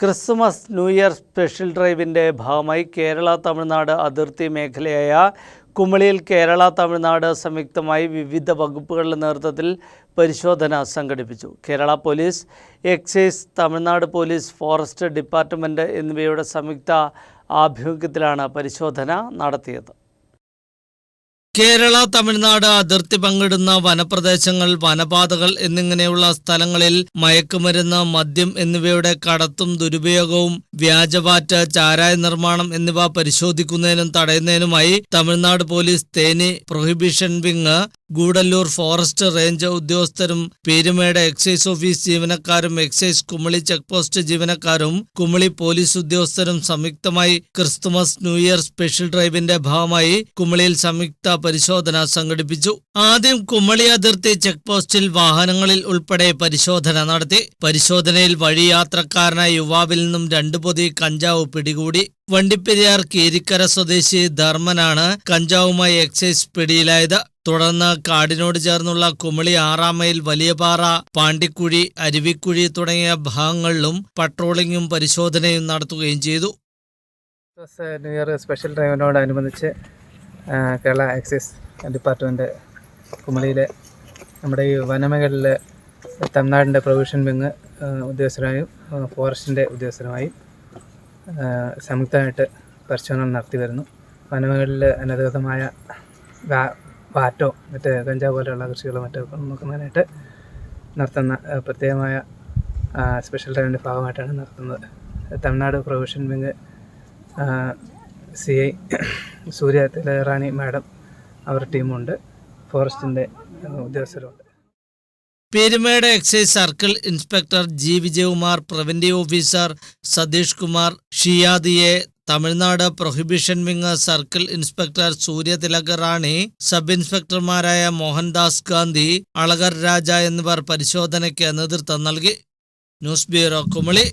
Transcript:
Christmas new year special ഡ്രൈവിന്റെ ഭാഗമായി കേരള തമിഴ്നാട് അതിർത്തി മേഖലയായ കുമളിയിൽ കേരള തമിഴ്നാട് സംയുക്തമായി വിവിധ വകുപ്പുകളുടെ നേതൃത്വത്തിൽ പരിശോധന സംഘടിപ്പിച്ചു. Kerala police excise Tamil Nadu police forest department എന്നിവയുടെ സംയുക്ത ആഭിമുഖ്യത്തിലാണ് പരിശോധന നടത്തിയത്. കേരള തമിഴ്നാട് അതിർത്തി പങ്കിടുന്ന വനപ്രദേശങ്ങൾ വനപാതകൾ എന്നിങ്ങനെയുള്ള സ്ഥലങ്ങളിൽ മയക്കുമരുന്ന് മദ്യം എന്നിവയുടെ കടത്തും ദുരുപയോഗവും വ്യാജവാറ്റ് ചാരായ നിർമ്മാണം എന്നിവ പരിശോധിക്കുന്നതിനും തടയുന്നതിനുമായി Tamil Nadu police Theni prohibition wing Gudalur forest range ഉദ്യോഗസ്ഥരും പീരുമേട് എക്സൈസ് ഓഫീസ് ജീവനക്കാരും എക്സൈസ് കുമളി ചെക്ക് പോസ്റ്റ് ജീവനക്കാരും കുമളി പോലീസ് ഉദ്യോഗസ്ഥരും സംയുക്തമായി ക്രിസ്തുമസ് ന്യൂ ഇയർ സ്പെഷ്യൽ ഡ്രൈവിന്റെ ഭാഗമായി കുമളിയിൽ സംയുക്ത പരിശോധന സംഘടിപ്പിച്ചു. ആദ്യം കുമളി അതിർത്തി ചെക്ക് പോസ്റ്റിൽ വാഹനങ്ങളിൽ ഉൾപ്പെടെ പരിശോധന നടത്തി. പരിശോധനയിൽ വഴിയാത്രക്കാരനായ യുവാവിൽ നിന്നും രണ്ടു പൊതി കഞ്ചാവ് പിടികൂടി. വണ്ടിപ്പെരിയാർ കീരിക്കര സ്വദേശി ധർമ്മനാണ് കഞ്ചാവുമായി എക്സൈസ് പിടിയിലായത്. തുടർന്ന് കാടിനോട് ചേർന്നുള്ള കുമളി ആറാമയിൽ വലിയപാറ പാണ്ടിക്കുഴി അരുവിക്കുഴി തുടങ്ങിയ ഭാഗങ്ങളിലും പട്രോളിംഗും പരിശോധനയും നടത്തുകയും ചെയ്തു. ന്യൂ ഇയർ സ്പെഷ്യൽ ഡ്രൈവിനോടനുബന്ധിച്ച് കേരള എക്സൈസ് ഡിപ്പാർട്ട്മെന്റ് കുമളിയിലെ നമ്മുടെ ഈ വനമേഖലയിലെ തമിഴ്നാടിന്റെ പ്രൊവിഷൻ വിങ് ഉദ്യോഗസ്ഥരായും ഫോറസ്റ്റിന്റെ ഉദ്യോഗസ്ഥരുമായും സംയുക്തമായിട്ട് പരിശോധന നടത്തി വരുന്നു. വനമേഖലയിൽ അനധികൃതമായ വാറ്റോ മറ്റ് കഞ്ചാവ് പോലെയുള്ള കൃഷികളോ മറ്റോ നോക്കുന്നതിനായിട്ട് നടത്തുന്ന പ്രത്യേകമായ സ്പെഷ്യൽ ഡ്രൈവിന്റെ ഭാഗമായിട്ടാണ് നടത്തുന്നത്. Tamil Nadu provision wing C I Surya Thilarani madam അവർ ടീമുണ്ട്. ഫോറസ്റ്റിന്റെ ഉദ്യോഗസ്ഥരുണ്ട്. Peermade excise circle inspector G Vijayakumar preventive officer Satheesh Kumar ഷിയാദിയെ Tamil Nadu prohibition wing circle inspector Surya Rani sub ഇൻസ്പെക്ടർമാരായ Mohandas Gandhi Alagar Raja എന്നിവർ പരിശോധനയ്ക്ക് നേതൃത്വം നൽകി. News bureau Kumily.